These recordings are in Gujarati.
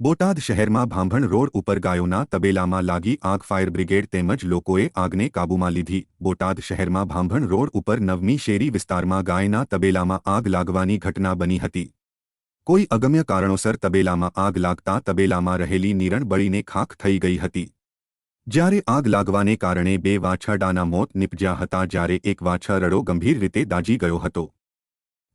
બોટાદ શહેરમાં ભાંભણ રોડ ઉપર ગાયોના તબેલામાં લાગી આગ ફાયર બ્રિગેડ તેમજ લોકોએ આગને કાબૂમાં લીધી. બોટાદ શહેરમાં ભાંભણ રોડ ઉપર નવમી શેરી વિસ્તારમાં ગાયના તબેલામાં આગ લાગવાની ઘટના બની હતી. કોઈ અગમ્ય કારણોસર તબેલામાં આગ લાગતા તબેલામાં રહેલી નીરણ બળીને ખાખ થઈ ગઈ હતી. જ્યારે આગ લાગવાને કારણે બે વાછરડાના મોત નિપજ્યા હતા, જ્યારે એક વાછરડો ગંભીર રીતે દાજી ગયો હતો.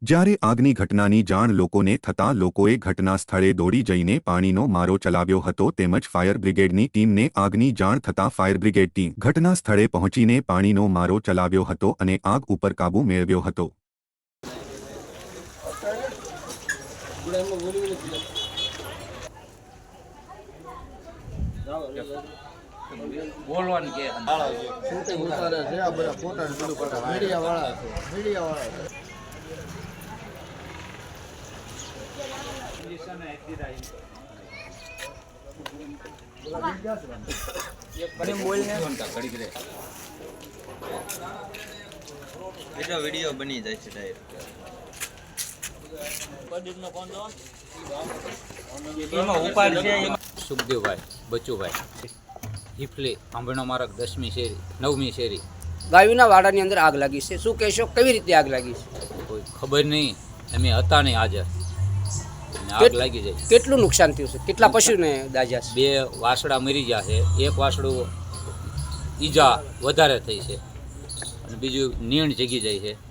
જ્યારે આગની ઘટનાની જાણ લોકોને થતાં લોકોએ ઘટના સ્થળે દોડી જઈને પાણીનો મારો ચલાવ્યો હતો તેમજ ફાયર બ્રિગેડની ટીમને આગની જાણ થતાં ફાયર બ્રિગેડ ટીમ ઘટના સ્થળે પહોંચીને પાણીનો મારો ચલાવ્યો હતો અને આગ ઉપર કાબૂ મેળવ્યો હતો. બોલવાનું કે શૂટિંગ ઉતારે છે? આ બધા ફોટા મીડિયા વાળા છે મીડિયા વાળા છે. એટલો વીડિયો બની જાય છે ડાયરેક્ટ સુખદેવભાઈ બચુભાઈ. હિફલી આંબણો મારક દસમી શેરી નવમી શેરી. ગાયુના વાડાની અંદર આગ લાગી છે. શું કહેશો? કેવી રીતે આગ લાગી છે? કોઈ ખબર નહીં. અમે હતા નહીં હાજર. આગ લાગી જાય. કેટલું નુકસાન થયું છે? કેટલા પશુને દાજ્યા છે? બે વાસડા મરી ગયા છે. એક વાસડું ઈજા વધારે થઈ છે. અને બીજું નીણ જગી જાય છે.